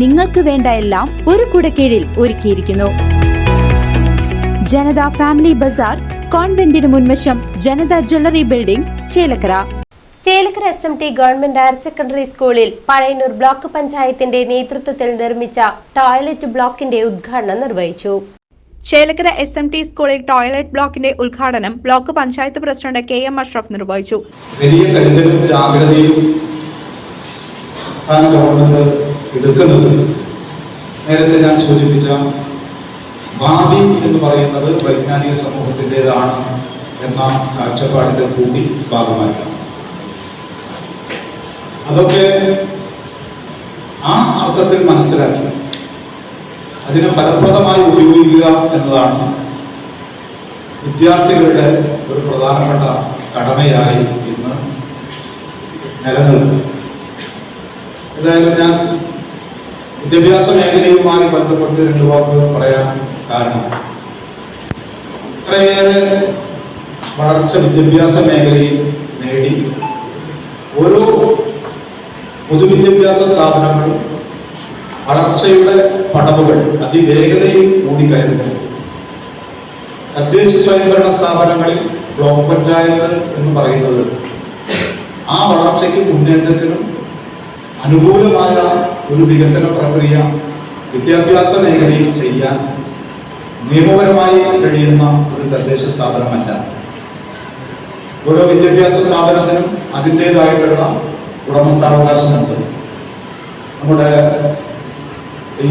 നിങ്ങൾക്ക് വേണ്ട എല്ലാം ഒരു കുടക്കീഴിൽ ഒരുക്കിയിരിക്കുന്നു. ജനത ഫാമിലി ബസാർ കോൺവെന്റിന് മുൻവശം Janata jewellery building Chelakkara. Chelakkara S M T government higher secondary സ്കൂളിൽ പഴയന്നൂർ ബ്ലോക്ക് പഞ്ചായത്തിന്റെ നേതൃത്വത്തിൽ നിർമ്മിച്ച ടോയ്ലറ്റ് ബ്ലോക്കിന്റെ ഉദ്ഘാടനം നിർവഹിച്ചു. ചേലക്കര എസ് എം ടി സ്കൂളിൽ ടോയ്ലറ്റ് ബ്ലോക്കിന്റെ ഉദ്ഘാടനം block panchayat president K M Ashraf നിർവഹിച്ചു. വലിയ കരുതലും ജാഗ്രതയും സംസ്ഥാന ഗവൺമെന്റ് എടുക്കുന്നത്. നേരത്തെ ഞാൻ സൂചിപ്പിച്ച ഭാവി എന്ന് പറയുന്നത് വൈജ്ഞാനിക സമൂഹത്തിന്റെതാണ് എന്ന കാഴ്ചപ്പാടിന്റെ കൂടി ഭാഗമായിട്ടാണ്. അതൊക്കെ ആ അർത്ഥത്തിൽ മനസ്സിലാക്കി അതിനെ ഫലപ്രദമായി ഉപയോഗിക്കുക എന്നതാണ് വിദ്യാർത്ഥികളുടെ ഒരു പ്രധാനപ്പെട്ട കടമയായി ഇന്ന് നിലനിൽക്കുന്നത്. ഏതായാലും ഞാൻ വിദ്യാഭ്യാസ മേഖലയുമായി ബന്ധപ്പെട്ട് രണ്ട് വാക്കുകൾ പറയാൻ കാരണം. ഇത്രയേറെ വളർച്ച വിദ്യാഭ്യാസ മേഖലയിൽ നേടി. ഓരോ പൊതുവിദ്യാഭ്യാസ സ്ഥാപനങ്ങളും വളർച്ചയുടെ പടവുകൾ അതിവേഗതയിൽ കൂടിക്കയറുന്നു. തദ്ദേശ സ്വയംഭരണ സ്ഥാപനങ്ങളിൽ ബ്ലോക്ക് പഞ്ചായത്ത് എന്ന് പറയുന്നത് ആ വളർച്ചയ്ക്കും മുന്നേറ്റത്തിനും അനുകൂലമായ ഒരു വികസന പ്രക്രിയ വിദ്യാഭ്യാസ മേഖലയിൽ ചെയ്യാൻ നിയമപരമായി കഴിയുന്ന ഒരു തദ്ദേശ സ്ഥാപനമല്ല. ഓരോ വിദ്യാഭ്യാസ സ്ഥാപനത്തിനും അതിന്റെതായിട്ടുള്ള ഉടമസ്ഥാവകാശമുണ്ട്. നമ്മുടെ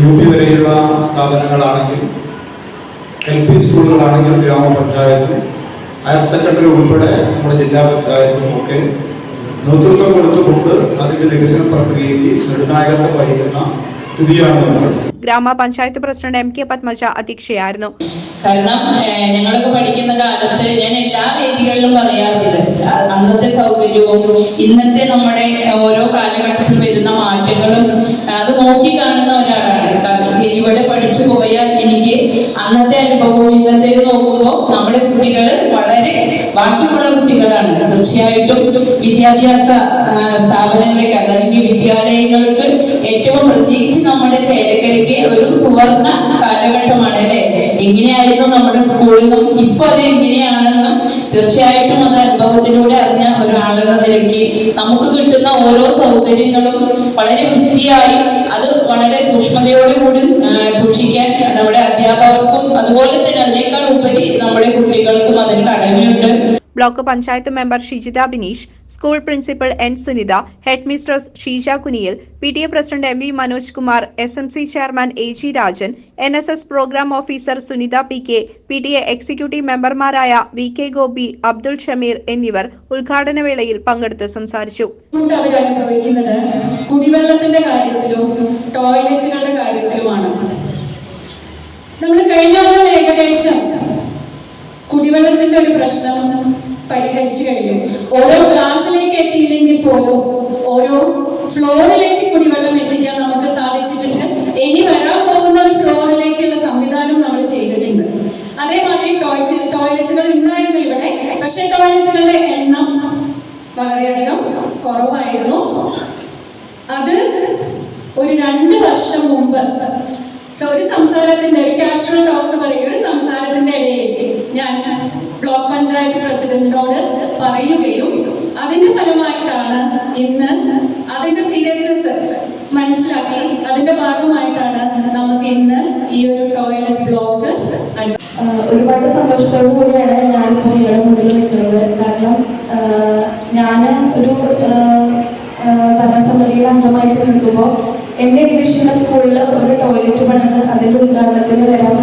യു പി വരെയുള്ള സ്ഥാപനങ്ങളാണെങ്കിൽ എൽ പി സ്കൂളുകളാണെങ്കിൽ ഗ്രാമപഞ്ചായത്തും ഹയർ സെക്കൻഡറി ഉൾപ്പെടെ നമ്മുടെ ജില്ലാ പഞ്ചായത്തും ഒക്കെ നേതൃത്വം കൊടുത്തുകൊണ്ട് അതിന്റെ വികസന പ്രക്രിയയ്ക്ക് നിർണായകത്വം വഹിക്കുന്ന സ്ഥിതിയാണ് നമ്മൾ. ഗ്രാമപഞ്ചായത്ത് പ്രസിഡന്റ് എം കെ പത്മജ അധ്യക്ഷയായിരുന്നു. കാരണം ഞങ്ങളൊക്കെ പഠിക്കുന്ന കാലത്ത് ഞാൻ എല്ലാ വേദികളിലും പറയാറുണ്ട്. അന്നത്തെ സൗകര്യവും ഇന്നത്തെ നമ്മുടെ ഓരോ കാലഘട്ടത്തിൽ വരുന്ന മാറ്റങ്ങളും അത് നോക്കി കാണുന്ന ഒരാളാണ്. ഇവിടെ പഠിച്ചു പോയാൽ എനിക്ക് അന്നത്തെ അനുഭവവും ഇന്നത്തേത് നോക്കുമ്പോൾ നമ്മുടെ കുട്ടികൾ വളരെ ബാക്കിയുള്ള കുട്ടികളാണ്. തീർച്ചയായിട്ടും വിദ്യാഭ്യാസ സ്ഥാപനങ്ങളിലേക്ക് അല്ലെങ്കിൽ വിദ്യാലയങ്ങൾക്ക് ഏറ്റവും പ്രത്യേകിച്ച് നമ്മുടെ ചേലക്കരയ്ക്ക് ഒരു സുവർണ കാലഘട്ടമാണ് അല്ലെ? എങ്ങനെയായിരുന്നു നമ്മുടെ നിന്നും? ഇപ്പൊ അത് എങ്ങനെയാണെന്നും തീർച്ചയായിട്ടും അത് അനുഭവത്തിലൂടെ അറിഞ്ഞ ഒരാളെന്ന നിലയ്ക്ക് നമുക്ക് കിട്ടുന്ന ഓരോ സൗകര്യങ്ങളും വളരെ വൃത്തിയായി അത് വളരെ സൂക്ഷ്മതയോടെ കൂടി സൂക്ഷിക്കാൻ നമ്മുടെ അധ്യാപകർക്കും അതുപോലെ തന്നെ അതിനേക്കാൾ ഉപരി നമ്മുടെ കുട്ടികൾക്കും അതിന് കടമയുണ്ട്. Block panchayat member Shijitha Bineesh school principal N Sunitha head mistress Sheeja Kuniyil P T A president M V Manoj Kumar S M C chairman A G Rajan N S S programme officer Sunitha P K P T A executive മെമ്പർമാരായ V K Gopi Abdul Shameer എന്നിവർ ഉദ്ഘാടന വേളയിൽ പങ്കെടുത്ത് സംസാരിച്ചു. കുടിവെള്ളത്തിന്റെ കാര്യത്തിലും പോലും ഓരോ ഫ്ലോറിലേക്ക് കുടിവെള്ളം എത്തിക്കാൻ നമുക്ക് സാധിച്ചിട്ടുണ്ട്. ഇനി വരാൻ പോകുന്ന ഒരു ഫ്ലോറിലേക്കുള്ള സംവിധാനം നമ്മൾ ചെയ്തിട്ടുണ്ട്. അതേമാതിരി ടോയ്ലറ്റ് ടോയ്ലറ്റുകൾ ഉണ്ടായിരുന്നു ഇവിടെ. പക്ഷെ ടോയ്ലറ്റുകളുടെ എണ്ണം വളരെയധികം കുറവായിരുന്നു. അത് ഒരു രണ്ട് വർഷം മുമ്പ്. സോ ഒരു സംസാരത്തിന്റെ ഒരു കാഷ്വൽ ടോക്ക് പറയും. ഒരു സംസാരത്തിന്റെ ഇടയിൽ ഞാൻ ബ്ലോക്ക് പഞ്ചായത്ത് പ്രസിഡന്റിനോട് പറയുകയും അതിന്റെ ഫലമായിട്ടാണ് ഇന്ന് അതിന്റെ സീരിയസ്നെസ് മനസ്സിലാക്കി അതിന്റെ ഭാഗമായിട്ടാണ് നമുക്ക് ഇന്ന് ഈ ഒരു ടോയ്ലറ്റ് ബ്ലോക്ക് ഒരുപാട് സന്തോഷത്തോടു കൂടിയാണ് ഞാനിപ്പോൾ നിങ്ങളുടെ മുന്നിൽ നിൽക്കുന്നത്. കാരണം ഞാൻ ഒരു ഭരണസമിതിയുടെ അംഗമായിട്ട് നിൽക്കുമ്പോൾ എന്റെ ഡിവിഷനിലെ സ്കൂളിൽ ഒരു ടോയ്ലറ്റ് പണിത് അതിന്റെ ഉദ്ഘാടനത്തിന് വരാൻ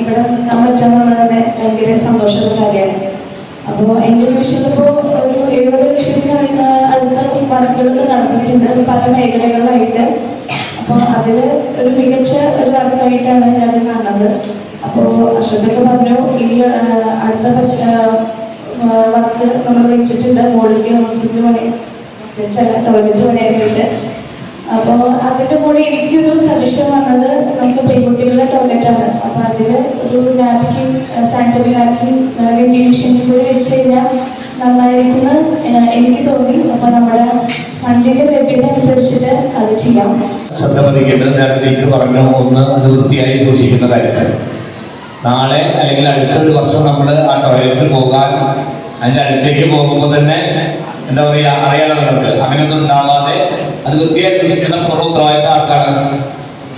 ഇവിടെ നിൽക്കാൻ തന്നെ ഭയങ്കര സന്തോഷമുള്ള കാര്യമാണ്. എന്റെ ഡിവിഷനിൽ ഇപ്പോൾ ഒരു എഴുപത് ലക്ഷത്തിന് അടുത്ത വർക്കുകളൊക്കെ നടന്നിട്ടുണ്ട് പല മേഖലകളിലായിട്ട്. അപ്പോൾ അതിൽ ഒരു മികച്ച ഒരു വർക്കായിട്ടാണ് ഞാൻ കാണുന്നത്. അപ്പോ അശ്വതൊക്കെ പറഞ്ഞു ഈ അടുത്ത വർക്ക് നമ്മൾ വെച്ചിട്ടുണ്ട്. മോളിലേക്ക് ഹോസ്പിറ്റൽ പണി ഹോസ്പിറ്റലല്ല ടോയ്ലറ്റ് പണിയാനായിട്ട്. അപ്പോൾ അതിന്റെ കൂടെ എനിക്കൊരു സജഷൻ വന്നത് നമുക്ക് പെൺകുട്ടികളുടെ ടോയ്ലറ്റ് ആണ് അപ്പോൾ അതിൽ ഒരു നാപ്കിൻ സാനിറ്ററി നാപ്കിൻ വെന്റിലേഷനിൽ കൂടി വെച്ച് എനിക്ക് തോന്നി. അപ്പൊ നമ്മുടെ ഫണ്ടിന്റെ അത് ചെയ്യാം. ശ്രദ്ധ പതിക്കേണ്ടത് ടീച്ചർ പറഞ്ഞു ഒന്ന് അത് വൃത്തിയായി സൂക്ഷിക്കുന്ന കാര്യങ്ങൾ നാളെ അല്ലെങ്കിൽ അടുത്ത ഒരു വർഷം നമ്മൾ ആ ടോയ്ലറ്റിൽ പോകാൻ അതിന്റെ അടുത്തേക്ക് പോകുമ്പോൾ തന്നെ എന്താ പറയാ അറിയാലോ നിങ്ങൾക്ക്. അങ്ങനെയൊന്നും ഉണ്ടാവാതെ അത് വൃത്തിയായി സൂക്ഷിക്കേണ്ട നമ്മുടെ ഉത്തരവാദിത്തം ആർക്കാണ്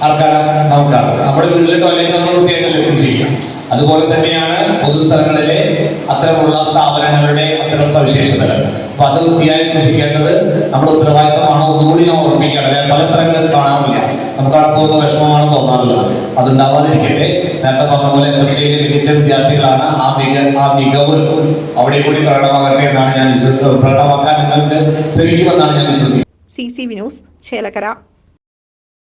ആർക്കാണ് നമുക്കാണ്. നമ്മുടെ വീട്ടിലെ ടോയ്ലറ്റ് നമ്മൾ വൃത്തിയായിട്ടല്ലേ സൂക്ഷിക്കുക. അതുപോലെ തന്നെയാണ് പൊതുസ്ഥലങ്ങളിലെ അത്തരമുള്ള സ്ഥാപനങ്ങളുടെ അത്തരം സവിശേഷതകൾ. അപ്പൊ അത് വൃത്തിയായി സൂക്ഷിക്കേണ്ടത് നമ്മുടെ ഉത്തരവാദിത്തമാണോ. ഒന്നുകൂടി ഞാൻ ഓർമ്മിക്കുകയാണ്. ഞാൻ പല സ്ഥലങ്ങളിൽ കാണാറില്ല. നമുക്ക് അവിടെ പോകുന്ന വിഷമമാണ് തോന്നാറുള്ളത്. അതുണ്ടാവാതിരിക്കട്ടെ. നേരത്തെ പറഞ്ഞ പോലെ എസ് എം സിയിലെ മികച്ച വിദ്യാർത്ഥികളാണ്. ആ മിക ആ മികവ് അവിടെ കൂടി പ്രകടമാകട്ടെ എന്നാണ് ഞാൻ വിശ്വസിക്കുന്നത് പ്രകടമാക്കാൻ നിങ്ങൾക്ക് ശ്രമിക്കുമെന്നാണ് ഞാൻ വിശ്വസിക്കുന്നത്. സി സി വിനോസ് ചേലക്കര.